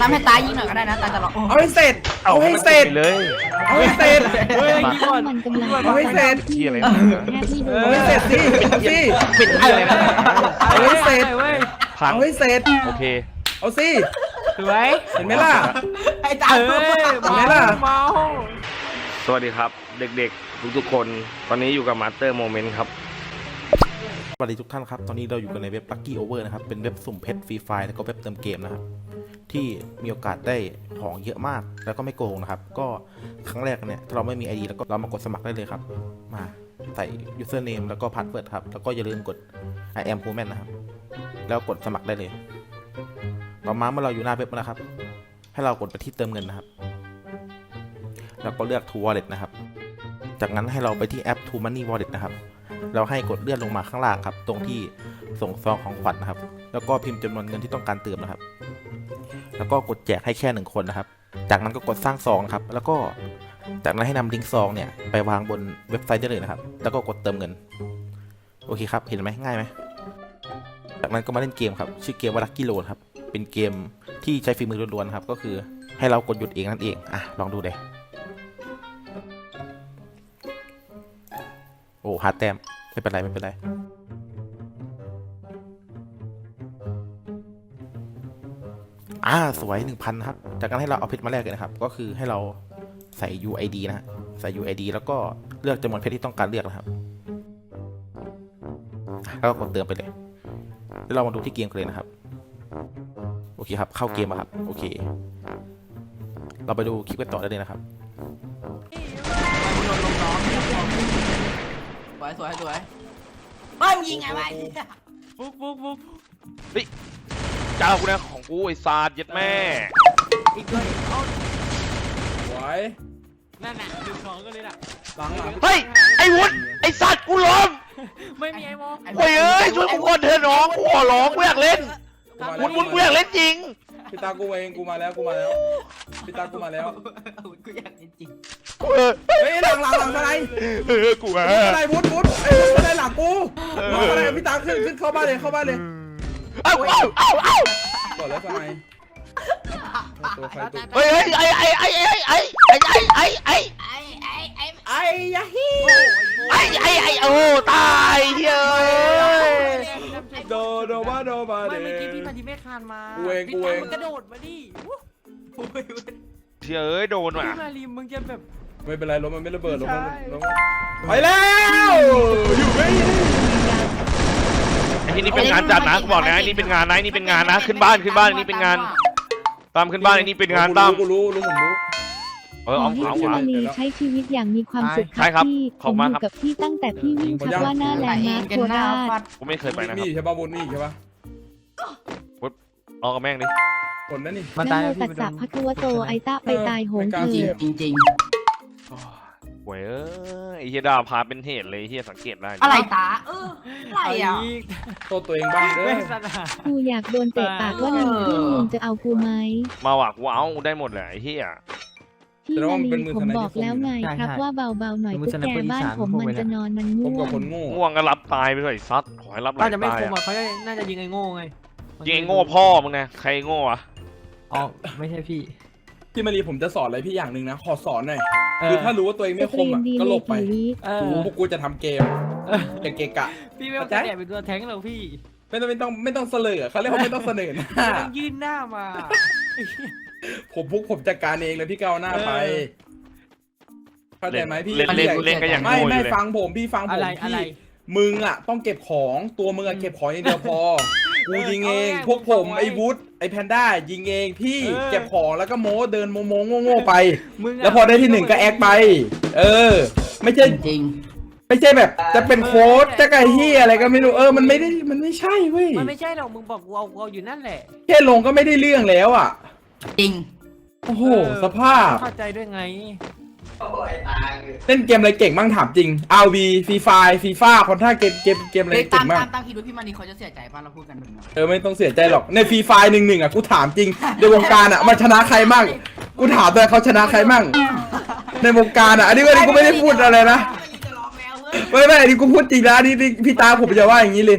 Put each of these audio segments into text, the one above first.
ตามให้ตายยิงหน่อยก็ได้นะตาจะรอโอ้เอาให้เสร็จ เอาให้เสร็จ เลยเอาให้เสร็จ เฮ้ยยิงก่อนมันกำลังเอาให้เสร็จเหี้ยอะไรแค่ที่ดูเอาให้เสร็จสิเอาสิเป็นเหี้ยอะไรนะเอาให้เสร็จเว้ยพังเอาให้เสร็จ โอเค เอาสิสวยเห็นไหมล่ะไอ้ตาเอ้ยเห็นไหมล่ะเมาสวัสดีครับ เด็กๆ ทุกๆคน ตอนนี้อยู่กับมาสเตอร์โมเมนต์ครับ สวัสดีทุกท่านครับ ตอนนี้เราอยู่กันในเว็บ Lucky Over นะครับ เป็นเว็บสุ่มเพชรฟรีไฟแล้วก็เว็บเติมเกมนะครับ ที่มีโอกาสได้ของเยอะมาก แล้วก็ไม่โกงนะครับ ก็ครั้งแรกเนี่ย ถ้าเราไม่มี ID แล้วก็เรามากดสมัครได้เลยครับ มาใส่ username แล้วก็ password ครับ แล้วก็อย่าลืมกด I am human นะครับ แล้วกดสมัครได้เลย ต่อมาเมื่อเราอยู่หน้าเว็บแล้วนะครับ ให้เรากดไปที่เติมเงินนะครับ แล้วก็เลือก to wallet นะครับ จากนั้นให้เราไปที่แอป to money wallet นะครับ เราให้กดเลื่อนลงมาข้างล่างครับ ตรงที่ส่งซองของขวัญนะครับ แล้วก็พิมพ์จำนวนเงินที่ต้องการเติมนะครับ แล้วก็กดแจกให้แค่หนึ่งคนนะครับ จากนั้นก็กดสร้างซองนะครับ แล้วก็จากนั้นให้นำลิงก์ซองเนี่ยไปวางบนเว็บไซต์ได้เลยนะครับ แล้วก็กดเติมเงิน โอเคครับ เห็นไหมง่ายไหมจากนั้นก็มาเล่นเกมครับ ชื่อเกมว่า Lucky Road ครับ เป็นเกมที่ใช้ฝีมือล้วนๆครับ ก็คือให้เรากดหยุดเองนั่นเอง อะ ลองดูเลย โอ้หาแต้ม ไม่เป็นไร ไม่เป็นไร อ่า สวยหนึ่งพันครับ จากนั้นให้เราเอาเพชรมาแลกกันนะครับ ก็คือให้เราใส่ UID นะฮะ ใส่ UID แล้วก็เลือกจำนวนเพชรที่ต้องการเลือกนะครับ แล้วก็กดเติมไปเลย แล้วเรามาดูที่เกมกันเลยนะครับ โอเคครับ เข้าเกมมาครับ โอเค เราไปดูคลิปกันต่อได้เลยนะครับ วยสวยสวยเฮ้ยมึงยิงไงวะฟุกฟุกฟุกเจ้ากูนะของกูไอ้ซาดยัดแม่ อีกด้วยเอาไหวนั่นน่ะหนึ่งสองก็เลยน่ะ หลังหลังเฮ้ย ไอ้วุฒไอ้สัตว์กูล้มไม่มีไอ้โมโอ้ยเอ้ยช่วยกูก่อนเถอะน้องกูขอร้องกูอยากเล่นวุฒวุฒกูอยากเล่นจริง พี่ตากูเองกูมาแล้วกูมาแล้วพี่ตากูมาแล้วกูอยากจริงกูเออเฮ้ยหลังหลังหลังอะไรเออกูอะอะไรวุฒิวุฒิไอ้วุฒิอะไรหลังกูมาอะไรพี่ตาขึ้นขึ้นเข้าบ้านเลยเข้าบ้านเลยเอ้าเอ้าเอ้าเอ้าก่อนแล้วทำไมตัวใครตัวเฮ้ยเฮ้ยไอ้ไอ้ไอ้ไอ้ไอ้ไอ้ไอ้ เองกูเองพี่ตามมึกระโดดมาดิโอ้ยเชื่อเอ้ยโดนว่ะพี่มารีมึงจะแบบไม่เป็นไรรถมันไม่ระเบิดรถมันใช่รถมันไปแล้วอยู่ไม่ไอ้ที่นี่เป็นงานจัดนะกูบอกนะไอ้นี่เป็นงานนะไอ้นี่เป็นงานนะ ขึ้นบ้านขึ้นบ้านไอ้นี่เป็นงานตามขึ้นบ้านไอ้นี่เป็นงานตามกูรู้รู้ผมรู้เออขอเอาให้เอาพี่เอามาลีใช้ชีวิตอย่างมีความสุขใช่ครับพี่ขผอบมคุณอมากยู่กับพี่ตั้งแต่พี่วิ่งชักว่าหน้าแลนด์มาร์คโคราชกูไม่เคยไปนะคมีรับใช่ป่ะบนมีใช่ป่ะ เอากับแม่งดิคนนั้นนี่มันนะตายโมแล้วตัพี่สสะภะคะวะโตไอตะไปตายโหงไม่กล้าเถิเสี่ดยจริงจริงโว้ยเอ้ยไอ้เฮียดาวพาเป็นเหตุเลยไอ้เฮียสังเกตได้อะไรตาเอออะไรอะโทษตัวเองบ้างเด้อไม่สนากูอยากโดนเตะปากว่าหนึ่งครึ่งมึงจะเอากูไหมมาว่ะกูเอาได้หมดแหละไอ้เฮียพี่มาลีผมบอกแล้วไงครับว่าเบาๆหน่อยตุ๊กแกบ้านผมมันจะนอนมันผมง่วกับงคนโง่ง่วงก็รับตายไปเลยซัดขอให้รับหลาน่ายจะไม่ตายคมอะอะเขาจะน่าจะยิงไอ้โง่ไง ยิงไอ้โง่พ่อมึงนะใครโง่อะอ๋อไม่ใช่พี่พี่มารีผมจะสอนอะไรพี่อย่างหนึ่งนะ ขอสอนหน่อยเอคืออถ้ารู้ว่าตัวเองไม่สคตรีมมอะดีก็เลหลยบไปกี่วิเออ กูพวกกูจะทำเกมเออเกะเกะกะ พี่ไม่ต้องเข้าใจแอบเป็นตัวแท้งหรอกพี่ไม่ต้องไม่ต้องไม่ต้องเสลอเขาเรียกว่าไม่ต้องเสนอหน้าไม่ต้องยื่นหน้ามา ผมพวกผมจัดการเองเลยพี่ก้าวหน้าไปเออ เข้าใจไหมพี่เล่นเล่นเล่นก็อย่างไม่โง่อไม่ยู่เลยฟังผมพี่ฟังผอะมไรอะพี่ ไร มึงอะต้องเก็บของตัวมึงอะเก็บของอย่างเดียวพอ กูยิงเองเอาไงพวกผมผมเอาไว้ไอ้วุฒไอ้แพนด้ายิงเองพี่เออ เก็บของแล้วก็โม้เดินโมโมโง่โง่ๆไป มึงะแล้วพอได้ที่หนึ่งก็แอคไป เออ ไม่ใช่จริง ไม่ใช่แบบจะเป็นโค้ดจะไก่เฮียอะไรก็ไม่รู้เออมันไม่ได้มันไม่ใช่เว้ยมันไม่ใช่หรอกมึงบอกกูเอากูเอาอยู่นั่นแหละ แค่ลงก็ไม่ได้เรื่องแล้วอะจริง โอ้โหเออ สภาพ เข้าใจด้วยไง เล่นเกมอะไรเก่งบ้างถามจริง RV ฟรีไฟฟรีฟ้าคอนท่าเกมเกมเกมอะไรเฮ้ยเก่ตามงบ้างตามตามคิดว่าพี่มานีเขาจะเสียใจป่ะเราพูดกันแบบนี้เออไม่ต้องเสียใจหรอกในฟรีไฟหนึ่งหนึ่งอะกูถามจริง ในวงการอะมันชนะใครมั่งกูถามเลยเขาชนะใครมั่งในวงการอะอันนี้อันนี้กูไม่ได้พูดอะไรนะจะร้องแล้วเว้ยไม่ไม่อันนี้กูพูดจริงนะอันนี่นี่พี่ตาผมจะว่าอย่างนี้เลย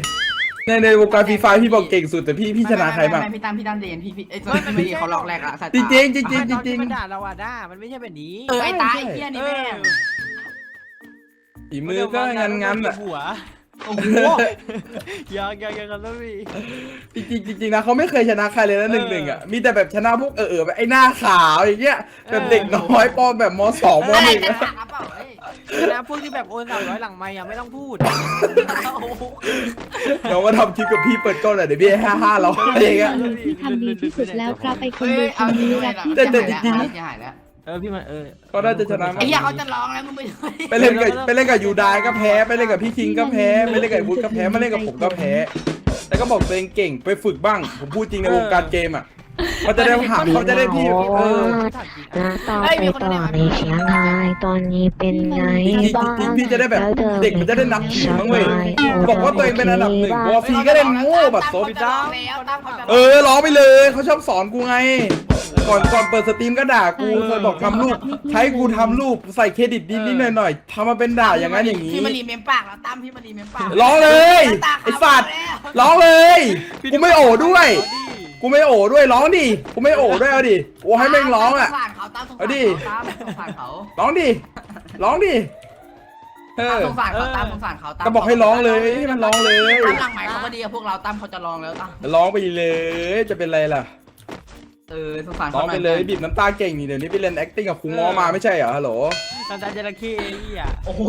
ในในวงการฟรีไฟพี่บอกเก่งสุดแต่พี่พี่ชนะใครบ้าง ไม่ไม่ไม่พี่ตั้มพี่ตั้มเดนพี่พี่ไอ้ยส่วนพี่มารีเขาล็อกแรกอะสายจริตางจริงจริงจริงจริงมันด่าเราอะด่ามันไม่ใช่แบบนี้เออไอ้ตาไอ้เหี้ยนี่แม่งฝีมือก็งันงันๆอะหัวโอ้โหยังยังยังกันแล้วพี่ จริงจริงจริงๆนะเขาไม่เคยชนะใครเลยนะหนึ่งหนึ่งอะมีแต่แบบชนะพวกเออเออแบบไอ้หน้าขาวอย่างเงี้ยแบบเด็กน้อยปอแบบมสองมอะไรหนึ่งจะอะถามเปล่าเฮ้ย นะพวกที่แบบโอนสามร้อยหลังไม่อะไม่ต้องพูดโอ้โหน้องมาทำคลิปกับพี่เปิดกล้องหน่อยเดี๋ยวพี่ให้ห้าห้าร้อยอะไรอย่างเงี้ยที่ทำดีที่สุดแล้วครับไอคเฮ้นยดูคเอานจรินี้งๆรัเลยกนะที่แต่จะแต่หายจริแล้วงจะหายแล้วเออพี่มันเออก็น่าจะชนะไอ้เหี้ยเขาจะร้องแล้วมึงไปด้วยไปเล่นกับไปเล่นกับยูไดก็แพ้ไปเล่นกับพี่คิงก็แพ้ไปเล่นกับไอ้วุฒก็แพ้มาเล่นกับผมก็แพ้แต่ก็บอกตัวเองเก่งไปฝึกบ้าง ผมพูดจริงในวงการเกมอะ เขาจะได้หาเขาจะได้พี่เออถามจริงนะต่อไปต่อในเชียงรายตอนนี้เป็นไงจริงบ้างๆจริงๆพี่จะได้แบบเด็กมันจะได้นับถือบ้างเว้ยสบอกว่าตัวเองเป็นอันดับหนึ่งวอซีก็เล่นโง่แบบโซตั้มเขาจะร้องแล้วตั้มเขาจะร้องเออร้องไปเลยเขาชอบสอนกูไง ก่อนก่อนเปิดสตรีมก็ด่ากูเคยบอกทำรูปใช้กูทำรูปใส่เครดิตนิดๆหน่อยๆทำมาเป็นด่าอย่างนั้นอย่างนี้พี่มารีเมมปากแล้วตั้มพี่มารีเมมปากร้องเลยไอ้สัตว์ร้องเลยกูไม่โอ้ด้วย กูไม่โอ้ด้วยร้องดิ กูไม่โอ้ด้วยเอาดิกูให้แม่งร้องอะสงสารเขาตั้มสงสารเอาดิ เขาตั้มสงสารเขาร้องดิ ร้องดิ เออสงสารเขาตั้มสงสารเขาตั้มก็บอกให้ร้องเลยให้มันร้องเลยตั้มหลังใหม่เขาก็ดีกับพวกเราตั้มเขาจะร้องแล้วตั้มร้องไปเลย จะเป็นไรล่ะ เออสงสารร้เขาองหน่ไปอยเลยบีบน้ำตาเก่งนี่เดี๋ยวนี้ไปเล่น acting กับครูง้อมาไม่ใช่เหรอฮัลโหล ตาตาจระเข้ไอ้เหี้ยโอ้โห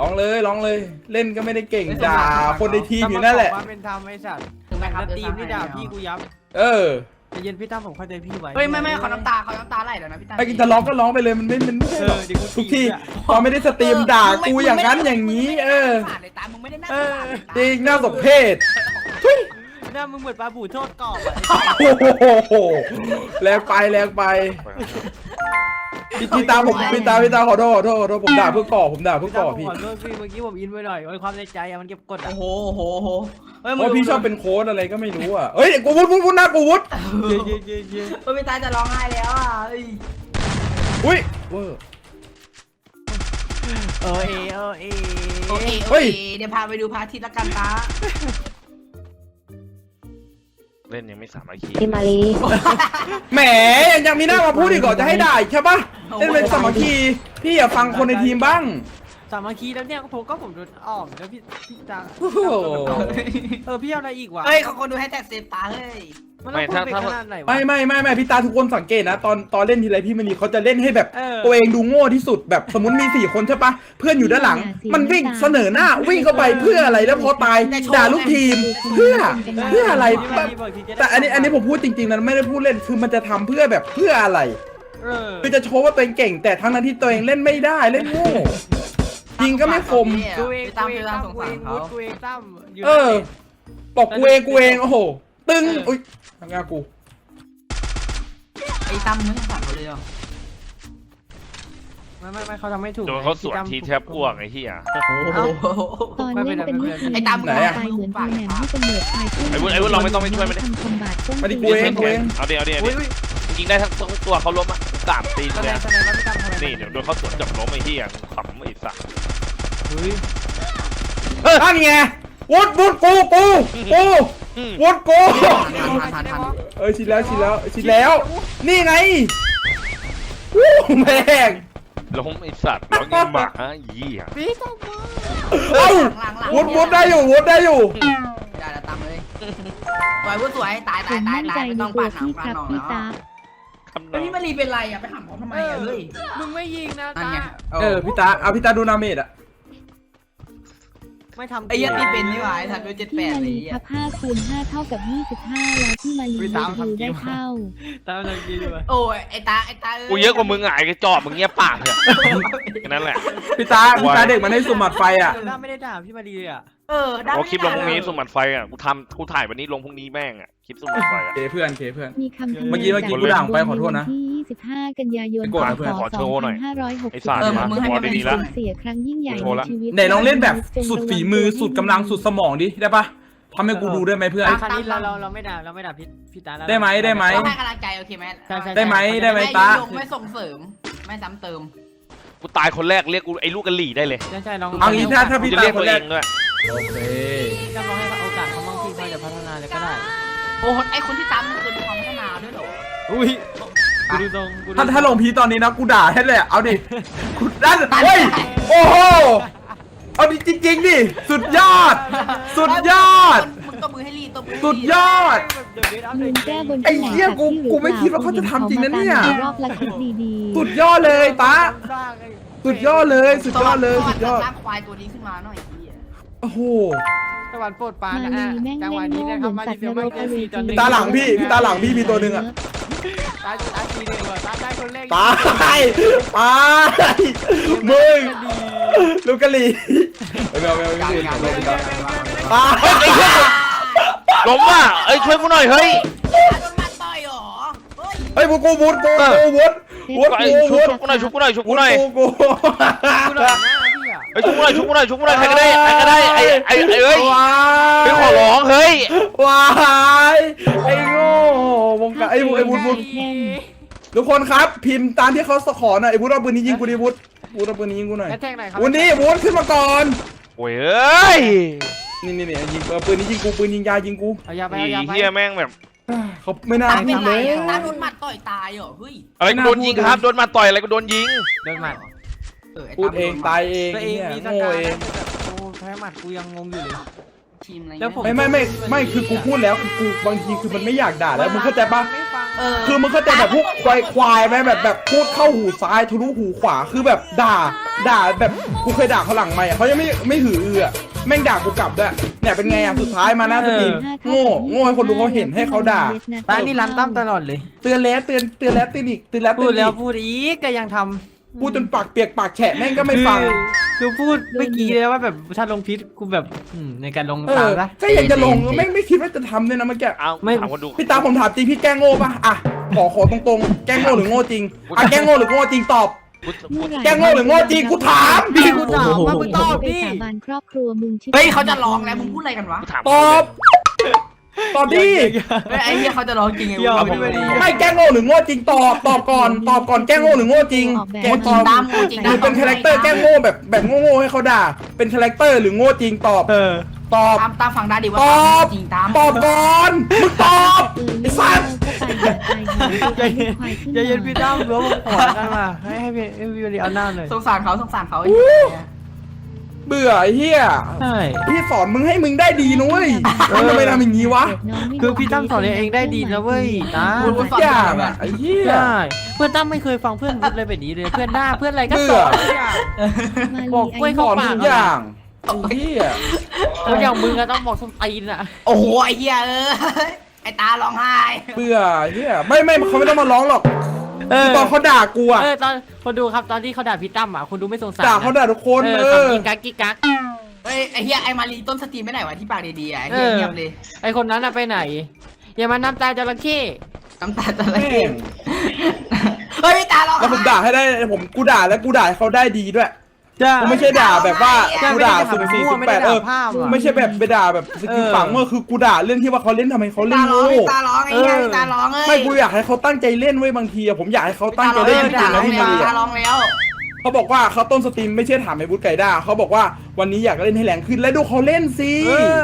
ร้องเลยร้องเลย เล่นก็ไม่ได้เก่งด่าคนในทีมอยู่นั่นแหละ ความเป็นธรรมไอ้สัตว์ ถึงไหมครับแล้วทีมนี่ด่าพี่กูยับเออใจเย็นพี่ตั้มผมเข้าใจพี่ไว้เฮ้ยไม่ไม่เขาน้ำตาเขาน้ำตาไหลแล้วนะพี่ตั้ม ไอ้กินจะร้องก็ร้องไปเลยมันไม่มันไม่ใช่เอหรออกเดี๋ยวกูทุกที่อะตอนไม่ได้สตรีมด่ากูอย่างนั้นอย่างนี้ เออเลยตามมึงไม่ได้น่าเออจริงน่าสมเพชหน้ามึงเหมือนปลาบู่โทษกรอบอะโอ้โหแรงไปแรงไป พี่พี่ตาผมพี่ตาพี่ตาขอโทษขอโทษขอโทษผมด่าเพื่อก่อผมด่าเพื่อพี่ตั้ก่มอผมพี่ ขอโทษพี่เมื่อกี้ผมอินไปหน่อยไอ้ความในใจอะมันเก็บกดอะโอ้โหโอ้โหโอ้โหเฮ้ยเพมึงราะพี่ชอบเป็นโค้ดอะไรก็ไม่รู้อะ เฮ้ยกูวุฒิวุฒิวุฒินะกูวุฒิเย้เย้เย้เย้เฮ้ยพี่ตาจะร้องไห้แล้วอะเฮ้ยอุ้ยเวอร์ เออเอเออเอโอเคเฮ้โอยเคเดี๋ยวพาไปดูพระอาทิตย์ละกันตา เล่นยังไม่สามารถคีพี่มารีแหมยังมีหน้ามาพูดอีกเหรอจะให้ด่าอีกใช่ปะเล่นเป็นสามัคคีพี่อย่าฟังคนในทีมบ้าง สามัคคีแล้วเนี่ยผมก็ผมโดนอ้อมแล้วพี่พี่ตาโอ้โห เออพี่เอาอะไรอีกวะ เฮ้ยเขาคนดูให้แท็กเซฟตาเฮ้ย มันต้องพูดไปขนาดไหนวะ ไม่ไม่ไม่ไม่พี่ตาทุกคนสังเกตนะ ตอนตอนเล่นทีไรพี่มณีเขาจะเล่นให้แบบ เออ ตัวเองดูโง่ที่สุดแบบสมมติมีสี่คนใช่ปะเพื่อนอยู่ด้านหลัง มันวิ่งเสนอหน้าวิ่งเข้าไปเพื่ออะไรแล้วพอตายด่าลูกทีมเพื่อเพื่ออะไรพี่มารีบอกทีจะได้แต่อันนี้อันนี้ผมพูดจริงๆนะไม่ได้พูดเล่นคือมันจะทำเพื่อแบบเพื่ออะไร เออคือจะโชว์ว่าตัวเองเก่ง แต่ทั้งนั้นที่ตัวเองเล่นไม่ได้เล่นโง่จริงก็ไม่คมกูเองพี่กูตั้มเองพี่ตั้ตั้มมสงกูสาเอรงเขาวุฒิกูเองตั้มอยู่เออ บอกกูเองกูเองโอ้โห ตึงอุ้ยทำงานกู ไอ้ตั้มมึงสงสารเขาเลยเหรอไม่ไม่ไม่เขาทำไม่ถูกโดนเขาสวนทีแทบอ้วกไอ้เหี้ย โอ้โห ตอนเล่นเป็นวิธีไอ้ตามไหนอะตายเหมือนตัวแหนมที่กำเนิดตายขึ้นไอ้วุฒิไอ้วุฒิลองไม่ต้องไปช่วยมันดิ ทำคอมบาทต้นมาดิปีกูเองกูเอง เอาดิเอาดิเอาอุ้ดิยอุ้ยจริงๆได้ทั้งทั้งตัวเขาล้มอะสามตีนแสเลดยงแสดงว่าพี่ตั้มทำอะไรนี่เดี๋ยวโดนเขาสวนจับล้มไอ้เหี้ยขำไอ้สัสอุ้ย นั่นไงวุดวุดกูกูกู วุดกูทันทันทันเออชิดแล้วชิดแล้วชิดแล้ว นี่ไงวู้แม่งล้มไอ้สัตว์ร้องยิงหมาไอ้เหี้ยพี่ตั้มเอ้าหลังหลังวุดวุดได้อยู่วุดได้อยู่ได้แล้วตามเลยสวยวุ้สวยตายผตายมตายมั่นตาใจยไม่ในต้องตัวปาดหนังพี่ปาคดรับหนองพี่แล้วตาคำนแล้วองพี่มารีเป็นไรอะไปหาหมอทำไมอะเฮ้ยมึงไม่ยิงนะนั่นตาไงเออพี่ตาเอาพี่ตาดูนาเมดอะ ไม่ทำไอ้ยันนี่เป็นนี่หว่าไอ้สัตว์ดูเจ็ดแปพี่ดมาเลยรีครับ5คูณ5เท่ากับ25แล้วพี่มารีดูได้เท่า ตามทำกินอยู่ปะโอ้ยไอ้ตาไอ้ตากูเยอะกว่ามึงอะไอ้กระจอกมึงเงียบปากเถอะแค่นั้นแหละ พี่ตาพี่ตาเด็กมันให้สมบัติไฟอะด้าไม่ได้ด่าพี่มาดีเลยอะ เออได้เอาคลิปลงพรุ่งนี้สมบัติไฟอะกูทำกูถ่ายวันนี้ลงพรุ่งนี้แม่งอะคลิปสมบัติไฟอะ เคเพื่อนเคเพื่อน มีคำทำเมื่อกี้เมื่อกี้กูด่าออกไปขอโทษนะที่25 กันยายน ไปกดนะเพื่อนขอโชว์หน่อย2560ไอ้สัตว์เออมึงให้พอมันดีๆละสูญเสียครั้งยิ่งใหญ่โชว์ในละชีวิตไหนลองเล่นแบบสุดฝีมือสุดกำลังสุดสมองดิได้ปะทำให้กูดูได้ไหมเพื่อน ครั้งนี้เราเราเราไม่ด่าเราไม่ด่าพี่พี่ตาแล้ว ได้ไหมได้ไหมก็ให้กำลังใจโอเคไหมใช่ใช่ ได้ไหมได้ไหมตายุยงไม่ส่งเสริม ไม่ซ้ำเติม กูตายคนแรกเรียกกูไอ้ลูกกะหลี่ได้เลยใช่ใช่ลองเอางี้ถ้าถ้ากูพี่จะตาเรียกคตันวแรเอกงด้วย โอเคก็ลองให้โอกาสเขาบ้างพี่เขาจะพัฒนาเลยก็ได้ โอ้ไอคนที่ตามมันคือมีความพัฒนาด้วยเหรออุ้ยกูดูตรงกูดูถ้าถ้าลงพีตอนนี้นะกูด่าให้เลยอะเอาดิกูด้านเฮ้ยโอ้โหเอาดิจริงๆดิสุดยอด สุดยอด มึงตบมือให้ลีตบมือให้ลีสุดยอดลุงแก้บนไอ้เหี้ยกูกูไม่คิดว่าเขาจะทำจริงนะเนี่ย รอบละคลิปดีๆสุดยอดเลยตาสุดยอดเลย สุดยอดเลย สุดยอด สร้างควายตัวนี้ขึ้นมาหน่อย ไอ้เหี้ยโอ้โหสวรรค์โปรดปรานมานะลีฮะแม่งจังหเล่วะนนี้โง่นะเหคมืรับอนมาสัตดีว์นเดียวรไม่กอได้เวจีซีตอนหนึ่งตาหลังพี่พี่ตาหลังพี่มีตัวหนึ่งอะ ตายตายทีเดียวอะตายได้คนแรกตายตายมึงลูกกะลีไม่เอาไม่เอาไม่เอาไม่เอาไม่เอาตายล้มว่ะเอ้ยช่วยกูหน่อยเฮ้ยโดนมาต่อยเหรอเฮ้ยเฮ้ยกูกูวุ้นกูกูวุ้นวุ้นไอ้กูชุวุ้นบกูหน่อยชุบกูหน่อยชุบกูวุ้นหน่อยกูกู ไอ้ยชุบกูหน่อยชุบกูหน่อยชุบกูหน่อยใครก็ได้ใครก็ได้ไอ้ไอ้ไอ้เอ้ยว้าเป็นขอร้องเฮ้ย ว้ายไอ้โง่วงการไอ้วุ้นไอ้วุ้นวุ้นแข่งทุกคนครับพิมพ์ตามที่เขาขอหน่อยไอ้วุ้นเอาปืนนี้ยิงกูดิวุ้นวุ้นเอาปืนนี้ยิงกูหน่อยแอทแทกไหนอยครับวุ้นนี่วุ้นขึ้นมาก่อน โอ้ยเอ้ยนี่นี่นี่ยิงเอาปืนนี้ยิงกูปืนยิงยายิงกูเอายาไปไอ้เอายาไปเฮียแม่งแบบ เขาไม่น่าตาเป็นทำไรเลย อะตาโดนหมัดต่อยตายเหรอเฮ้ยอะไรกูโดนยิงครับโดนมาต่อยอะไรกูโดนยิง เดินมาเออไพูดเองตายเองตัวเองเนี่ยมีสโง่กาเองโอ้แพ้หมัดกูยังงงอยู่เลย ทีมอะไรแล้วผม ไม่ไม่ไม่ไม่คือกูพูดแล้วคือกูบางทีคือมันไม่อยากด่าแล้วมึงเข้าใจปะไม่ฟังเออคือมึงเข้าใจแบบพวกควายควายไหมแบบแบบพูดเข้าหูซ้ายทะลุหูขวาคือแบบด่า ด่าแบบกูเคยด่าเขาหลังไม่เขายังไม่ไม่หืออืออะแม่งด่ากูกลับด้วยเนี่ยเป็นไงอะสุดท้ายมาหน้าสตรีมโง่โง่ให้คนดูเขาเห็นให้เขาด่าตานี่รันตั้มตลอดเลย เตือนแล้วเตือนเตือนแล้วเตือนอีกเตือนแล้วเตืพูอดนแล้วอีกพูดอีกก็ยังทำ พูดจนปากเปียกปากแฉะแม่งก็ไม่ฟังคือคือพูดเมื่อกี้เลยว่าแบบถ้าลงพิษกูแบบอืมในการลงเอตามอนะก็ยังจะลงแม่งไม่คิดว่าจะทำเลยนะเมื่อกี้ เอาไม่ถามคนดู พี่ตาผมถามจริงพี่แกล้งโง่ปะอะขอขอตรงๆ แกล้งโง่หรือโง่จริงอะแกล้งโง่หรือโง่จริงตอบกูกูแกโง่หรือโง่จริงกูถามพี่กูถามว่ามึงตอบไปพี่สาบานครอบครัวมึงชิบเฮ้ยเขาจะร้องแล้วมึงพูดอะไรกันวะกูถามตอบ ตอบดิเฮ้ยไอ้เหี้ยเขาจะร้องจริงไงเดี๋ยวเอาไม่ได้ไม่แกล้งโง่หรือโง่จริงตอบตอบก่อนตอบก่อนแกล้งโง่หรือโง่จริงออกแบบโง่จริงตามโง่จริงหรือเป็นคาแรคเตอร์แกล้งโง่แบบแบบโง่ๆให้เขาด่า เป็นคาแรคเตอร์หรือโง่จริงตอบ เออ ตอบตามตามฝั่งดาดิว่าตอบจริงตามตอบก่อนมึงตอบเออไอ้สัสก็ไปหยิบไปหยิบควายขึ้นอย่าเย็นมาพี่ตั้มรู้ว่าผมขอกันมาให้ให้พี่ให้พี่วันนี้เอาหน้าหน่อยสงสารเขาสงสารเขาไอ้เหี้ย เบื่อไอ้เหี้ยใช่ พี่สอนมึงให้มึงได้ดีนุ้ยมึงทำไมทำอย่างนี้วะน้งไม่คือพี่ตั้มสอนเองได้ดีนะเว้ยตาพูดทุกอย่างอะไอ้เหี้ยใช่เพื่อนตั้มไม่เคยฟังเพื่อนพูดเลยแบบนี้เลยเพื่อนหน้าเพื่อนอะไรก็เบื่สออนทุกอย่างมาลีบอกกล้วยสเข้าอนปากทุกอย่างไอ้เหี้ยคนอย่างมึงก็ต้องบอกส้มตีนอะโอ้โหไอ้เหี้ยเออไอ้ตาร้องไห้ เบื่อเหี้ยไม่ไม่เขาไม่ต้องมาร้องหรอก เออตอนเขาด่ากูอะเออตอนคนดูครับตอนที่เขาด่าพี่ตั้มอะคนดูไม่สงสารด่าเขาด่าทุกคนเอเอออทำกิ๊กกักกิ๊กกัก เฮ้ยไอ้เหี้ยไอ้มารีต้นสตรีมไม่ไหนวะที่ปากดีๆอะไอ้เหี้ยเออ เงียบเลยไอคนนั้นอะไปไหน อย่ามาน้ำตาจระเข้น้ำตาจะไหลแม่ง เฮ้ยตาร้องแล้วผมด่าให้ได้ผมกูด่าแล้วกูด่าให้เขาได้ดีด้วย จ้า กูไม่ใช่ด่าแบบว่าใช่กูไม่ได้ด่าด่าสุ่มแบบสี่มั่วสุ่มไม่แปได้ดเอด่าอภาพอะ ไม่ใช่แบบไปด่าแบบสกิลเออฝังเมื่อคือกูด่าเรื่องที่ว่าเขาเล่นทำไมเขาเล่ตานร้องโง่ตาร้องไอ้เหี้ยตาร้องเอ้ยไม่กูอยากให้เขาตั้งใจเล่นเว้ยบางทีอะผมอยากให้เขาตั้งใจตาเล่นร้องจริงๆแล้นะวพี่มารีตาอะร้องแล้วเขาบอกว่าเขาต้นสตรีมไม่ใช่ถามไอ้บุ๊ไก่ด้าเขาบอกว่าวันนี้อยากเล่นให้แรงขึ้นแล้วดูเขาเล่นสิเออ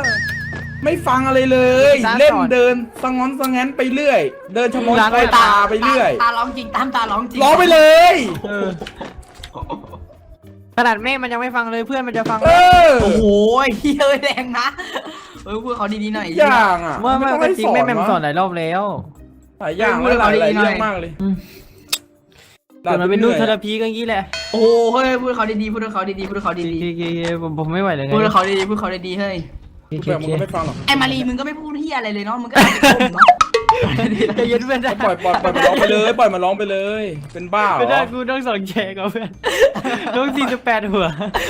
ไม่ฟังอะไรเลยตาสอน เล่นเดินสงอนสงแงนไปเรื่อย เดินชะมอยร้านคอยตาไปเรื่อยตาร้องจริงตามตาร้องจริงร้องไปเลยเออ ขนาดแม่มันยังไม่ฟังเลยเพื่อนมันจะฟัง เออโอ้โหไอ้เหี้ยแรงนะเออพูดเขาดีๆหน่อยอย่างอะเมื่อเมื่อต้องเป็นให้จริงสอแม่นแม่มวะสอนหลายรอบแล้วหลายอย่างหลายหลายเรื่องมากเลยอืมส่วนมันเป็นนูนเทอราพีก็งี้แหละ โอ้โหเฮ้ยพูดเขาดีๆพูดเขาดีๆพูดเขาโอดีเคโอเคโอเคผมผมไม่ไหวเลยๆไงพูดเขาดีๆพูดเขาดีๆเฮ้ยโอเคแต่โอมึงเคก็ไม่ฟังหรอกไอ้มารีมึงก็ไม่พูดเหี้ยอะไรเลยเนาะมึงก็เอาไปก้มเนาะ ใจเย็นเพื่อนได้ปล่อยปล่อยปล่อยมันร้องไปเลย ปล่อยมันร้องไปเลย เป็นบ้าเหรไม่ได้อกูต้องสองแชร์กับเพื่อนต้องสี่สิบแปดหัว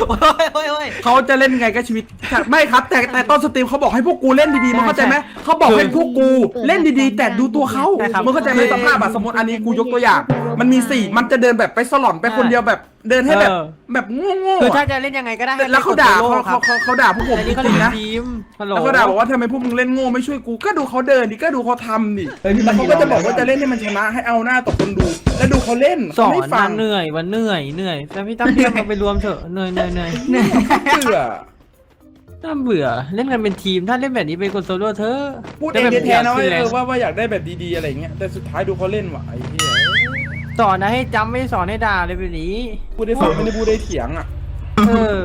โอ้ยโอ้ยโอ้ย เขาจะเล่นไงก็ชีวิตไม่ครับ แต่แต่ตอนสตรีมเขาบอกให้พวกกูเล่นดีๆมึงเข้าใจไหมเขาบอกให้พวกกูเล่นดีๆ แต่ดูตัวเขาใช่ครับ มึงเข้าใจไหมสภาพอะสมมติอันนี้กูยกตัวอย่าง มันมีสี่มันจะเดินแบบไปสลอนไปคนเดียวแบบเดินให้แบบ เออ แบบโง่ๆคืออะถ้าจะเล่นยังไงก็ได้ให้แล้วเขาด่าเขาครัเขาบเขาเขาด่าพวกผมแต่จนี่เขาริเล่งนๆนะทีมฮัลโหลแล้วเขาด่าบอกว่าทำไมพวกมึงเล่นโง่ไม่ช่วยกูก็ดูเขาเดินดิก็ดูเขาทำดิแล้วเขาก็จะบอกว่าจะเล่นให้มันชนะให้เอาหน้าตบคนดู แล้วดูเขาเล่นสอเขาไม่นฟัมางเหนื่อยวันเหนื่อยเหนื่อยแต่พี่ตั้มพี่ตั้มเอาไปรวมเถอะเหนื่อยเหนื่อยเหนื่อยเบื่อ น่าเบื่อเล่นกันเป็นทีมถ้าเล่นแบบนี้เป็นคนโซโล่เธอะพูดเองแท้ๆนะขึ้ว่าแรเองอว่าว่าอยากได้แบบดีๆอะไรเงี้ยแต่สุดท้ายดูเขาเล่นว่ะไอ้เหี้ย สอนนะให้จำไม่สอนให้ด่าเลยแบบนี้ พูดได้ฟังไม่ได้พูดได้เถียงอะเออ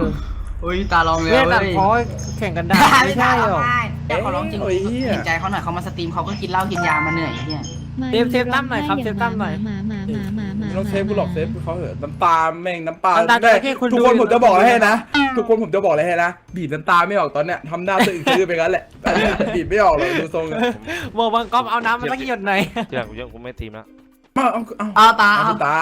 อุ้ยตาลองเลยเล่นตัดเว้ยเพราะแข่งกันด่าไม่ไม่ใช่ใช่หหรรออกแต่ขอร้องจริงโอ้ยเหี้ยเห็นใจเขาหน่อยเขามาสตรีมเขาก็กินเหล้ากินยามาเหนื่อยเฮียมาเซฟเซฟตั้มหน่อยครับเซฟตั้มหน่อยหมาหมาหมาหมาหมาไม่ต้องเซฟกูหรอกเซฟเขาเหอะน้ำตาแม่งน้ำตาน้ำตาได้จระเข้คนทุกคนดูผมจะบอกอะไรให้นะทุกคนผมจะบอกอะไรให้นะบีบน้ำตาไม่ออกตอนเนี้ยทำหน้าตื่นซื้อไปงั้นแหละแต่บีบไม่ออกหรอกดูทรงอะบอกบางก๊อฟเอาน้ำมาสักหยดหน่อยเที่ยงกูยังกูไม่ทีมแล้ วมาเอาเอาเอาตาเอาเอาพี่ตา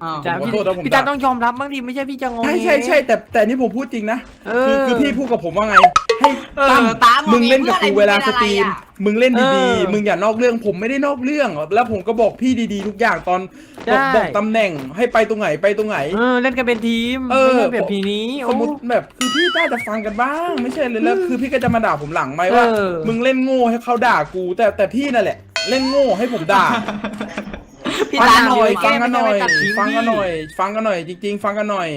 เอา จ้ะผมขอพี่โทษนะผมพี่ตาด่า ต้องยอมรับบ้างดิไม่ใช่พี่จะงงใช่ใช่ใช่แต่แต่นี่ผมพูดจริงนะเอคืออ คือพี่พูดกับผมว่าไง ให้เออตั้มตามมึงเล่นกับกูเวลาสตรีมอะ มึงเล่นเอดีอๆมึงอย่านอกเรื่องผมไม่ได้นอกเรื่อง แล้วผมก็บอกพี่ดีๆ ทุกอย่างตอนใช่บอกบอกตำแหน่งให้ไปตรงไหนไปตรงไหน เออเล่นกันเป็นทีมเออ ไม่ใช่แบบพีนี้สมมติแบบคือพี่น่าจะฟังกันบ้าง ไม่ใช่เลยแล้วคือพี่ก็จะมาด่าผมหลังไหมว่า เออ มึงเล่นโง่ให้เขาด่ากู แต่แต่พี่นั่นแหละ เล่นโง่ให้ผมด่า พี่ฟังตากันหน่อยแก้ฟังกันหน่อยไม่ได้ไปตัดทิ้งฟังกันพี่หน่อย ฟังกันหน่อย จริง ๆ ฟังกันหน่อย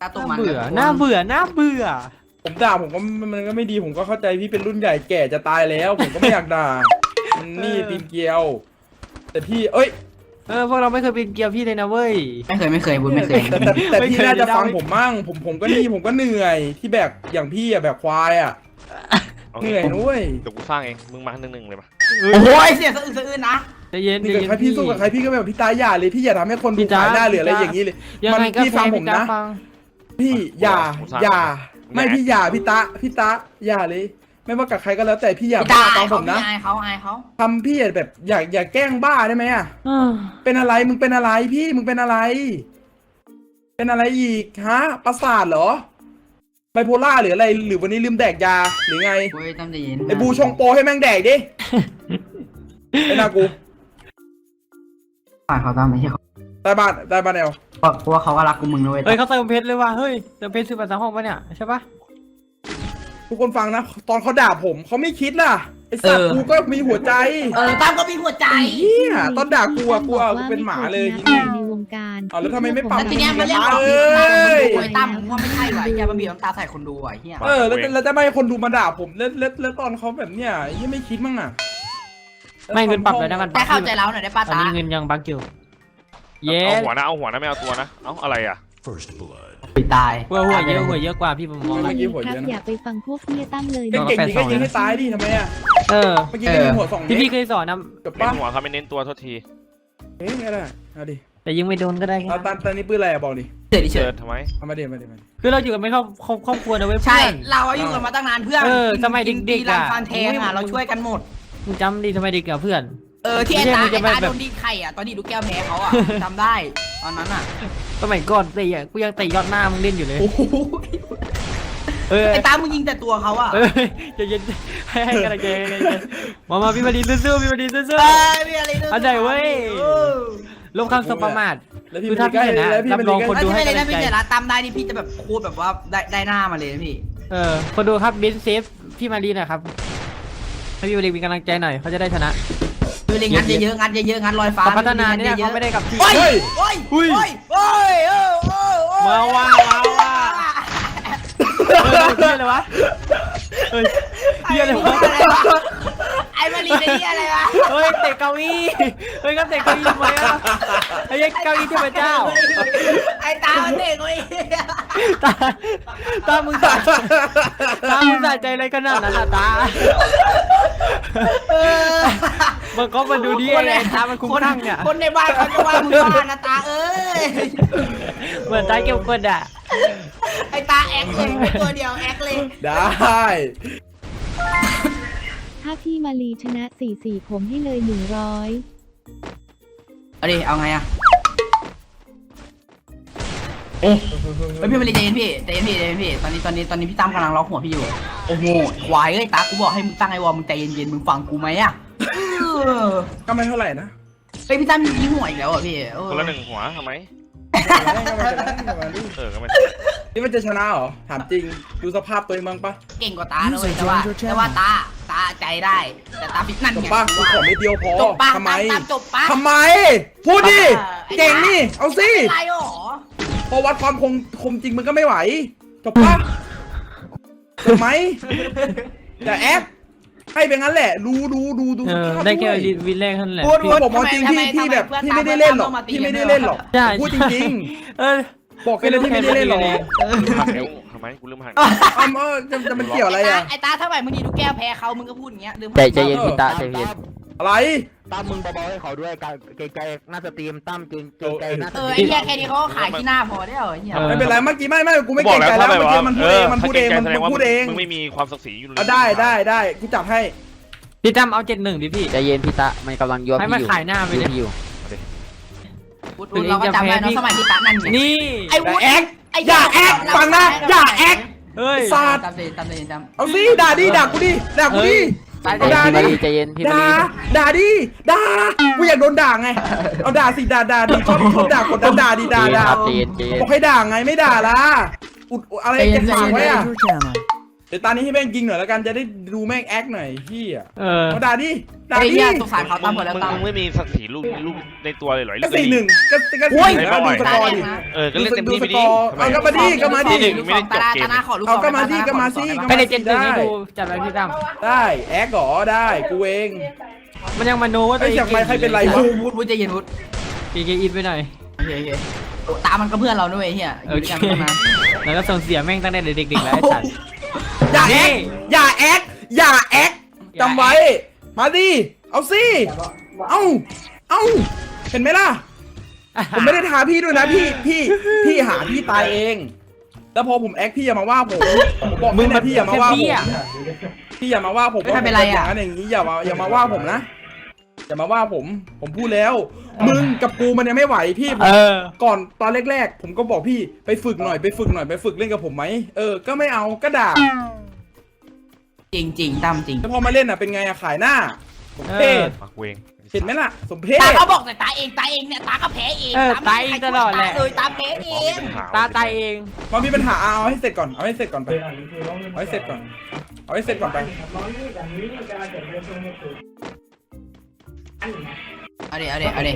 ตาตุ่มน่ามันเบื่อน่าเบื่อน่าเบื่อ ผมด่าผมก็มันก็ไม่ดีผมก็เข้าใจพี่เป็นรุ่นใหญ่แก่จะตายแล้ว ผมก็ไม่อยากด่า นี่ตีนเกลียว แต่พี่เอ้ย เออพวกเราไม่เคยเป็นเกียวพี่เลยนะเว้ย ไม่เคยไม่เคยบุญไม่เคย แต่แต่แต่ไม่พี่เคยน่าจะได้ ฟังผมมั่งผมผมก็นี่ผมก็เหนื่อยที่แบบอย่างพี่อะแบบควายอะเอาเหนื่อยนุ้ยเดี๋ยวกูสร้างเอง มึงมาหนึ่งหนึ่งเลยปะโอ้โหเสียสะอื้นสะอื้นนะ ใจเย็นนี่ใจกับเย็น ใครพี่สู้กับใครพี่ก็แบบพี่ตาอย่าเลยพี่อย่าทำให้คนดูพี่จ๊ะขายหน้าหรืออะไรพี่จ๊ะ อย่างนี้เลย ยังมันไงก็พี่ฟังผมแพ้นะพี่ฟัง พี่อย่าอย่า ไม่พี่อย่าพี่ตาพี่ตาอย่าเลย ไม่ว่ากับใครก็แล้วแต่พี่อย่าพี่ตาบ้าอาฟัยงผเขามพี่นะอายเขาอายเขา ทำพี่อย่าแบบอย่าอย่าแกล้งบ้าได้ไหมอะเออเป็นอะไรมึงเป็นอะไรพี่มึงเป็นอะไร เป็นอะไรอีกฮะประสาทเหรอไบโพล่าหรืออะไรหรือวันนี้ลืมแดกยาหรือไง เว้ยตั้มใจเย็นไอ้บูชงโปรให้แม่งแดกดิ ไอ้นากู ฝ่ายเขาตั้มไม่ใช่เขาใต้บ้านใต้บ้านแอลเพราะว่าเขาก็รักกูมึงนะเว้ยเฮ้ยเขาเติมเพชรเลยว่ะเฮ้ยเติมเพชรซื้อบัตรสังห้องปะเนี่ยใช่ปะทุกคนฟังนะ ตอนเขาด่าผมเขาไม่คิดล่ะไอ้สัตว์กูก็มีหัวใจเออตั้มก็มีหัวใจเฮียตอนด่ากูอะกูอะกูเป็นหมาเลยที่ที่นี่นี่ในวงการเอาแล้วทำไมไม่ปรับแล้วทีเนี้ยมันเรียกเอร้อง้ยไอ้ตั้มมึงว่าไม่ใช่ว่ะอย่ามาบีบน้ำตาใส่คนดูอะเฮียเออแล้วจะแล้วจะไม่ให้คนดูมาด่าผมแล้วแล้วแล้วตอนเขาแบบเนี้ยยังไม่คิดมั้งอะ ไม่เงินปรับเลยนะกันแต่เข้าใจแล้วหน่อยได้ป้าตอนตานี้เงินยังบักอยู่ เย้เอาหัวนะเอาหัวนะไม่เอาตัวนะ เอาอะไรอะปิดตายหัวหัวเยอะหัวเยอะกว่าพี่ผมมองวัแล้วนนี้ครับอย่าไปฟังพวกเฮียตั้มเลยเก่งๆจริงก็ยิงให้ตายดิทำไมอะเออ เมื่อกี้ก็ยิงหัวสองเมที่ตพี่รเคยสอนนะจบเน้ปะนหัวครับไม่เน้นตัวโทษทีเอ๊ะไงล่ะเอาดิแต่ยิงไม่โดนก็ได้แค่เอาตานตอนนี้ปืนอะไรอะบอกดิเฉยเฉเชิยญทำไม เอามาดิมาดิมาดิคือเราอยู่กันไม่ครอบครอบครอบครัวนะเว้ยใช่ เพื่อน เราอายุกันมาตั้งนานเพื่อนเออสมัยเด็กๆรัอะนฟันแทงอะเราช่วยกันหมด มึงจำดีทำไมเด็กกับเพื่อน เออที่ไอ้ตาไม่ใช่ไอ้มึงจะตาไปแบบโดนดีดไข่อะตอนนี้ดูแก้วแพ้เขาอะจำได้ตอนนั้นอะสมัยก่อนเตะอะกูยังเตะยอดหน้ามึงเล่นอยู่เลยโอ้โหเออไอ้ตามึงยิงแต่ตัวเขาอะเออใจะเย็นให้ให้กำลังใจให้กำลังใจมามาพี่มาดีสู้ๆพี่มาดีสู้เอ้ยมีอะไรด้วยเอาใจเว้ยเออๆลงคำสบประมาทแล้วพี่คือมันถ้าพี่ชนะแล้วพี่รับมันรองใกล้คนถ้าดูไม่ให้ได้กำลันะงพี่ใจเจรัตตามได้นี่พี่จะแบบโคตรแบบว่าได้ได้หน้ามาเลยนะพี่เออคนดูครับเบนเซฟพี่มารีหน่อยครับ ให้พี่มารีมีกำลังใจหน่อยเขาจะได้ชนะคือเลยงัดเยอะๆงัดเยอะๆงัดลอยฟ้าแต่พัฒนางัดเนี่ยเยเขาอะๆไม่ได้กับพี่โอ้ยเฮ้ยโอ้ยอุ้ยโอ้ยโอ้ยโอ้ยโอ้ยโอ้ยมาว่ะมาว่ะเออเฮียอะไรวะเฮ้ยเฮียอะไรวะไอ้มารีเป็นเฮียอะไรวะเฮ้ยเตะเก้าอี้เฮ้ยครับเตะเก้าอี้ทำไมอะไอ้ยัยเก้าอี้เทพเจ้า ไอ้ตามันเด็กเว้ยตาตามึงสะตามึงสะใจอะไรขนาดนั้นอะตา มันก็มาดูดิไอ้ตามันคุ้มคลั่งเนี่ยคนในบ้านเขาจะว่ามึงบ้านะตาเอ้ย เหมือนตาเก็บกดอะ ไอ้ตาแอคเลยตัวเดียวแอคเลย ได้ ถ้าพี่มาลีชนะ 4-4 ผมให้เลย 100 เอาดิ เอาไงอะ เอ้ยพี่มารีใจเย็นพี่ใจเย็นพี่ใจเย็นพี่ตอนนี้ตอนนี้ตอนนี้พี่ตั้มกำลังล็อกหัวพี่อยู่โอ้โหควายเอ้ยตากูบอกให้มึงตั้งไอ้วอลมึงใจเย็นๆมึงฟังกูไหมอะเออก็ไม่เท่าไหร่นะเฮ้ยพี่ตั้มยิงหัวอีกแล้วอะพี่เออคนละหนึ่งหัวทำไมก็ไม่เป็นไรก็ไม่เป็นไรเออก็ไม่นี่มันจะชนะเหรอถามจริงดูสภาพตัวเองบ้างปะเก่งกว่าตานะเลยแต่ว่าแต่ว่าตาตาใจได้แต่ตาพิษนั่นจบไงปะกูขอไม่เดียวพอจบปะทำไมตามจบปะทำไม พูดดิเก่งนี่เอาสิเป็นไรหรอพ อวัดความคมคมจริงมันก็ไม่ไหวจบปะถูกไหมอย่าแอคให้เป็นงั้นแหละ รู้รู้ดูดูเอสอภาพได้แค่ด้วยวินแรกเท่านั้นแหละพูดพี่คือผมเอาจริงที่ที่แบบที่ไม่ได้เล่นหรอกที่ไม่ได้เล่นหรอกใช่พูดจริงเออ ๆบอกแค่เลยที่ไม่ได้เล่นหรอกหักเอวทำไมกูลืมหักอ้าวเออจะจะมันเกี่ยวอะไรอะไอ้ตาถ้าไหวมึงดีดูแก้วแพ้เขามึงก็พูดอย่างเงี้ยลืมใจใจเย็นพี่ตาใจเย็นอะไร ตั้มมึงเบาๆให้เขาด้วยการเกรงใจหน้าสตรีมตั้มเกรงเกรงใจหน้าสเอตอรีไอ้มเหี้ยแค่นี้เขาก็ขายที่หน้าพอได้เหรอไอ้เหี้ยเออไม่เป็นไรเมื่อกี้ไม่ไม่กูไม่บเกอรกงแล้วใจถ้าแล้วแบบเมื่อว่ากี้มันพูดเองเอมันอพูดเองถ้ามันเกรงใจแสดงว่าพูดเองมึงไม่มีความศักดิ์ศรีอยู่เลยเอาได้ได้ได้กูจับให้พี่ตั้มเอาเจ็ดหนึ่งดิพี่ ใจเย็นพี่ตามันกำลังยัวให้พี่มันอยู่ขายหน้าไปเลย พี่อยู่ พูดเราก็จำได้เนาะสมัยที่ตานั่นไงนี่ ไอ้วุฒิแอค ไอ้อย่าแอคฟังนะอย่าแอค เฮ้ยสาดจำเลยจำเลยจำเอาสิด่าดิด่ากูดิด่ากูดิ ตายใจด่าเย็นดิพี่มารีใจเย็นพี่มาด่ารีด่าดิด่ากูอยากโดนด่าไง เอาด่าสิด่าด่าดิชอบชอบด่ากดดันด่าดิด่าด่าใจเย็นใจเย็นบอกให้ด่าไงไม่ด่าล่ะอุดอุดอะไรจะขวางไว้อะ เดี๋ยวตอนนี้ให้แม่งยิงหน่อยแล้วกันจะได้ดูแม่งแอคหน่อยพี่อะเออเอาด่าดิด่าไอ้ดิเหี้ยสงสารเขาตามหมดแล้วมึงตาม มึงไม่มีศักดิ์ศรีลูกลูกในตัวเลยเหรอก็สี่หนึ่งก็ก็โอ้สี่ยแล้วดูสกอร์ดิ เออก็เล่นเต็มที่ไปดิ เอาก็มาดิก็มาดิ ที่หนึ่งไม่ได้จบเกม ตาหน้าขอลูกเอาก็มาดิก็มาสิไม่ได้เจ็ดหนึ่งให้ดูจับไปพี่ตั้มได้แอคเหรอได้กูเอง มันยังมาโนว่าตัวไอ้เองยอยากไปใครเป็นไรวะวุฒิวุฒิใจเย็นวุฒิเกย์อินไปหน่อยโอเคโอเคโอ้ตามันก็เพื่อนเราด้วยไอ้เหี้ยอยู่ด้วยกันมาตั้งนานแล้วก็ส่งเสียแม่งตั้งแต่เด็กๆแล้วไอ้สัตว์ อย่าแอนี่คอย่าแอคอย่าแอคจำไว้ มาดิ เอาสิ เอาเอาเห็นไหมล่ะ ผมไม่ได้ท้าพี่ด้วยนะพี่พี่พี่หาพี่ตายเอง แล้วพอผมแอคพี่อย่ามาว่าผมผมบอกมึมึงงมันะนพี่อย่ามาว่าแค่ผมพี่อะพี่อย่ามาว่าผมไม่เป็นไรว่าอะผมเป็นอย่างนี้อย่ามาอย่ามาว่าผมนะ อย่ามาว่าผมผมพูดแล้ว มึงกับกูมันยังไม่ไหวพี่ผม เออ ก่อนตอนแรกๆ ผมก็บอกพี่ไปฝึกหน่อยไปฝึกหน่อยไปฝึกเล่นกับผมไหมเออก็ไม่เอาก็ด่าจริงจริงตามจริงแล้วพอมาเล่นอะเป็นไงอะขายหน้าสมเพศปักเวงเห็นไหมล่ะ สมเพศตาก็บอกแต่ตาเองตาเองเนี่ยตาก็แพ้เองเออไม่มีตาเองตลอดแหละใครช่วยตาเลยตาแพ้เองตาตายเองมันมีปัญหาเอาให้เสร็จก่อนเอาให้เสร็จก่อนไปเอาให้เสร็จก่อนเอาให้เสร็จก่อนไป เอาดิเอาดิเอาดิ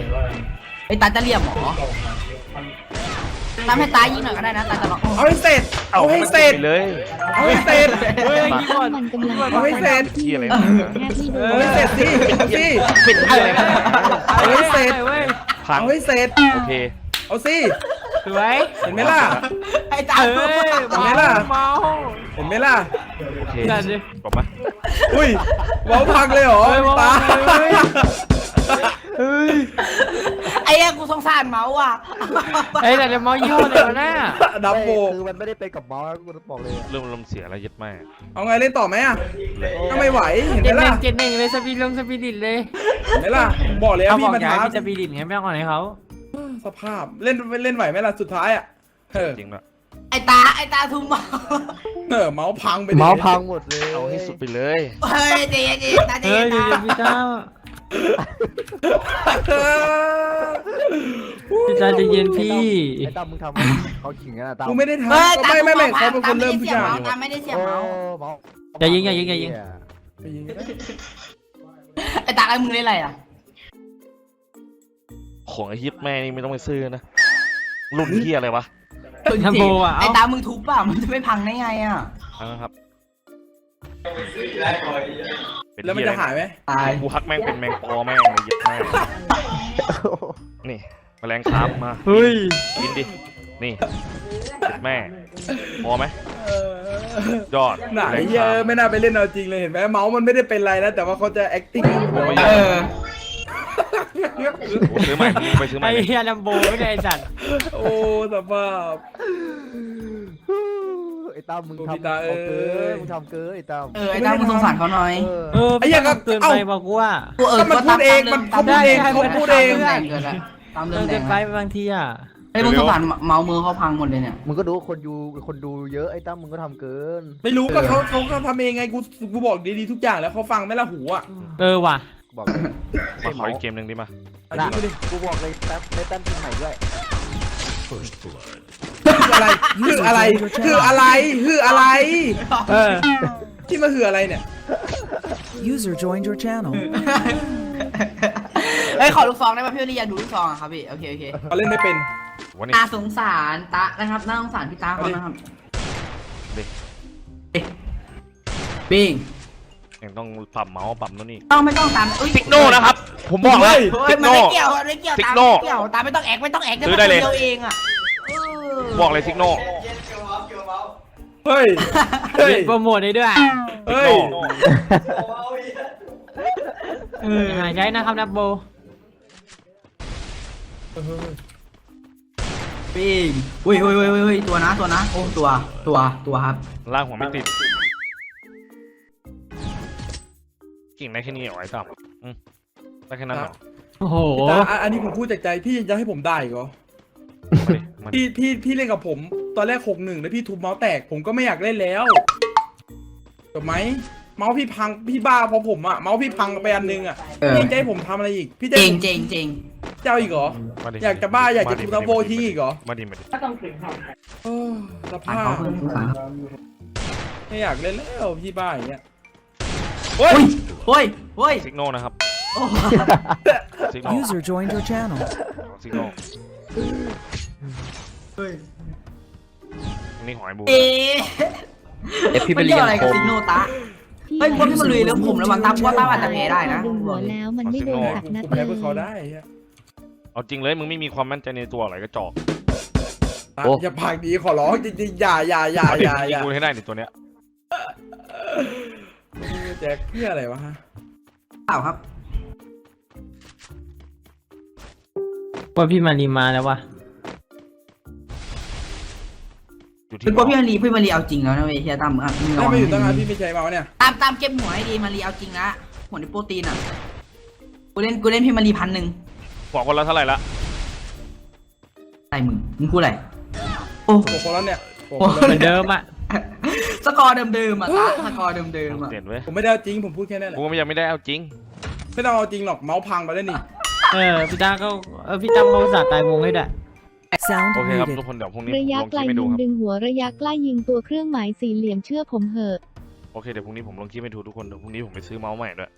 ไอ้ยตาจะเรียมเหรอตามให้ตายิงหน่อยก็ได้นะตาจะลองเอาให้เสร็จ เอาให้เสร็จไปเลยเอาให้เสร็จ เฮ้ยพี่ตั้มมันกำลังเอาให้เสร็จที่อะไรแค่พี่ดูเอาให้เสร็จสิเอาสิเป็นอะไรนะเอาให้เสร็จเว้ยพังเอาให้เสร็จ โอเค เอาสิสวยเห็นไหมล่ะ ไอ้ตาเอ้ยเห็นไหมล่ะเมาเห็นไหมล่ะ โอเคนั่นดิจบปะอุ้ยเว้าพังเลยเหรอเฮ้ยตา เว้าพังเลยไอ้เหี้ยกูสงสารเมาส์อะเอ้ยแต่เดี๋ยวเมายี่ห้ออะไรวะน่าดับโบคือมันไม่ได้ไปกับหมอกูจะบอกเลยอะเริ่มลมเสียแล้วยึดแม่เอาไงเล่นต่อไหมอะก็ไม่ไหวเห็นไหมเจ็ดหนึ่ล่ะงเจ็ดหนึ่งเลยสปีดลงสปีดิตเลยเห็นไหมล่ะบอกแล้วเขาบพี่อกมันอยากท้าให้มีสปีดิตไงไม่ต้องอ่อนให้เขาสภาพเล่นเล่นไหวไหมล่ะสุดท้ายอะเออจริงละไอ้ตาไอ้ตาทุ่มเมาเออเมาส์พังไปดิเมาส์พังหมดเลยเอาให้สุดไปเลยเฮ้ยใจเย็นๆตาใจเฮ้เย็ยนเดี๋ยวตาพี่เจ้าเออ พี่เจ้าใจะเย็นพี่ ไอ้ตั้มมึงทำเขาขิงกันนะตั้มกูไม่ได้เฮ้ยทำก็ตาไม่ไม่ไม่ทุ่เขาเป็นคนตเริ่มทุกอย่างตาไม่ได้เสียโอ้เมาส์เมาส์อย่ายิงอย่ายิงอย่ายิง ไปยิงก็ได้ไอ้ตาไอ้มึงเล่นอะไรอะของไอ้ยึดแม่นี่ไม่ต้องไปซื้อนะ รุ่นที่อะไรวะทัมโบอะไอ้เอ้าตามึงทุบป่ะมันจะไม่พังได้ไงอะ เอาละครับ เป็นแล้วมันเหี้จะหายไหมตาย กูฮักแม่งเป็นแมงปอแม่งเลยยึดแม่งนี่แมลงสาบมาเฮ้ย กินดิ นี่ยึดแม่พอไหมยอดไหนแมลงเยสาอะบไม่น่าไปเล่นเอาจริงเลยเห็นไหมเมาส์มันไม่ได้เป็นไรนะแต่ว่าเขาจะ acting เออ โอ้ซื้อใหม่มึงไปซื้อใหม่ไอ้เลยเฮียลัมโบไม่ได้ไอ้สัตว์โอ้สภาพไอ้ตั้มมึงโอ้ทำพี่ตาเอ้เอายเกินมึงทำเกินไอ้ตั้มเออไอ้ตามึงสงสารเขาหน่อยเออ เออไอ้เหี้ยก็เกินเอ้าไปบอกกูว่ากูเออก็มันพูดเองมันเขาพูดเองเขาพูดเอง ตามเกินละตามเรื่เกิองนแดเกิงนไปบางทีอะไอ้ยมึงสงสารเมาส์มือเขาพังหมดเลยเนี่ย มึงก็ดูคนดูคนดูเยอะไอ้ตั้มมึงก็ทำเกิน ไม่รู้ก็เขาเขาเขาทำเองไงกูกูบอกดีๆทุกอย่างแล้วเขาฟังไหมล่ะหูอะเออว่ะ บอกเลยมาขออีกเกมหนึ่งดิมาอะนะยิงดูดิ กูบอกเลยแป๊บในแต้มทีมใหม่ด้วย คืออะไรคืออะไรคืออะไรคืออะไรเออที่มาคืออะไรเนี่ย User joined your channel. เฮ้ยขอลูกซองได้ป่ะพี่ลี่อยากดูลูกซองอะครับพี่โอเคโอเคเขาเล่นไม่เป็นวันนี้น่าสงสารตะนะครับน่าสงสารพี่ตาเขานะครับดิเอ๊ะปิ้งยังต้องปรับเมาส์ปรับนู่นนี่ต้องไม่ต้องตามอุ้ยซิกโน่นะครับ ผมบอกแล้วเฮ้ยซิกมันโน่ไม่เกี่ยวไม่เกี่ยวซิกตามโน่ไม่เกี่ยวตามไม่ต้องแอกไม่ต้องแอกซื้อได้เลยมันคนเดียวเองอะเออ บอกเลยซิกโน่เฮ้ย เฮ้ย โปรโมทได้ด้วยเฮ้ยหายใจนะครับนะโบปิ้งอุ้ยอุ้ยอุ้ยอุ้ยตัวนะตัวนะโอ้ตัวตัวตัวครับล่างหัวไม่ติดกิ่งได้แค่นี้เหรอไอ้ตั้มอืมได้แค่นั้นเหรอโอ้โห แต่อันอันนี้ผมพูดจากใจพี่ยังจะให้ผมได้อีกเหรอ มาดิมาดิพี่พี่พี่เล่นกับผม ตอนแรกหกหนึ่งแล้วพี่ทุบเมาส์แตกผมก็ไม่อยากเล่นแล้วจบไหมเมาส์พี่พังพี่บ้าเพราะผมอะเมาส์พี่พังไปอันนึงอะเออ พี่ยังจะให้ผมทำอะไรอีก พี่จะเจให้งผมเจงเจงเจ้าอีกเหรอมาดิอยากจะบ้าอยากจะมดิทุบทับโบที่อีกเหรอ มาดิมาดิเออสผ่านภาเขาพเพิ่มทุกครั้งไม่อยากเล่นแล้วพี่บ้าอย่างเงี้ยอุ้ยเฮ้ยเฮ้ยซิกโน่นะครับโอ้ซิกโน่ User joined your channel. ซิกโน่ เฮ้ยนี่หอยบูเอ๊ะเอฟพี่ไปมันเรีเกี่ยยวนอะไรกับซิโนตะ เฮ้ยคนที่มันลุยเรื่องผมแล้วมันตามว่าตามอาจจะแพ้ได้นะ ดึงหัวแล้วมันไม่โดนสักนัดผมเลแพ้ยเพื่อเขาได้เหี้ยเอาจริงเลยมึงไม่มีความมั่นใจในตัวอะไรก็จอกอะอย่าผากดีขอร้องจริงๆอย่าอย่าอย่าอย่าอยิงย่ากูให้ได้ในตัวเนี้ยแจ็คเพื่ออะไรวะฮะเปล่าครับ ว่าพี่มารีมาแล้ววะ อยู่ที่เป็นพวกพี่มารีพี่มารีเอาจริงแล้วนะเว้ยเฮียตั้มครับมึงระได้วังมาอยู่ตั้งนานพี่ไม่ใช้เมาส์เนี่ยตามตามเก็บหัวให้ดีมารีเอาจริงนะหัวในโปรตีนอะกูเล่นกูเล่นพี่มารีพันหนึ่งบอกคนละเท่าไหร่ละอะไรมึงมึงพูดอะไรโอ้โอ้โหแล้วเนี่ยโอ้โหเหมือนเดิมอะสกอร์เดิมๆอะตาสกอร์เดิมๆอะเปลี่ยนเว้ยผมไม่ได้เอาจริงผมพูดแค่นั้นแหละกูก็ยังไม่ได้เอาจริง ไม่ต้องเอาจริงหรอกเมาส์พังไปแล้วนี่เออพี่ตาก็เออพี่ตั้มเขาอุตสาห์ตายวงให้ด้วย Sound โอเคครับ muted. ทุกคนเดี๋ยวพรุ่งนี้ระยะลงคไกลลิปให้ดูยิงครับดึงหัวระยะใกล้ยิงตัวเครื่องหมายสี่เหลี่ยมเชื่อผมเหอะ โอเคเดี๋ยวพรุ่งนี้ผมลงคลิปให้ดูทุกคนเดี๋ยวพรุ่งนี้ผมไปซื้อเมาส์ใหม่ด้วย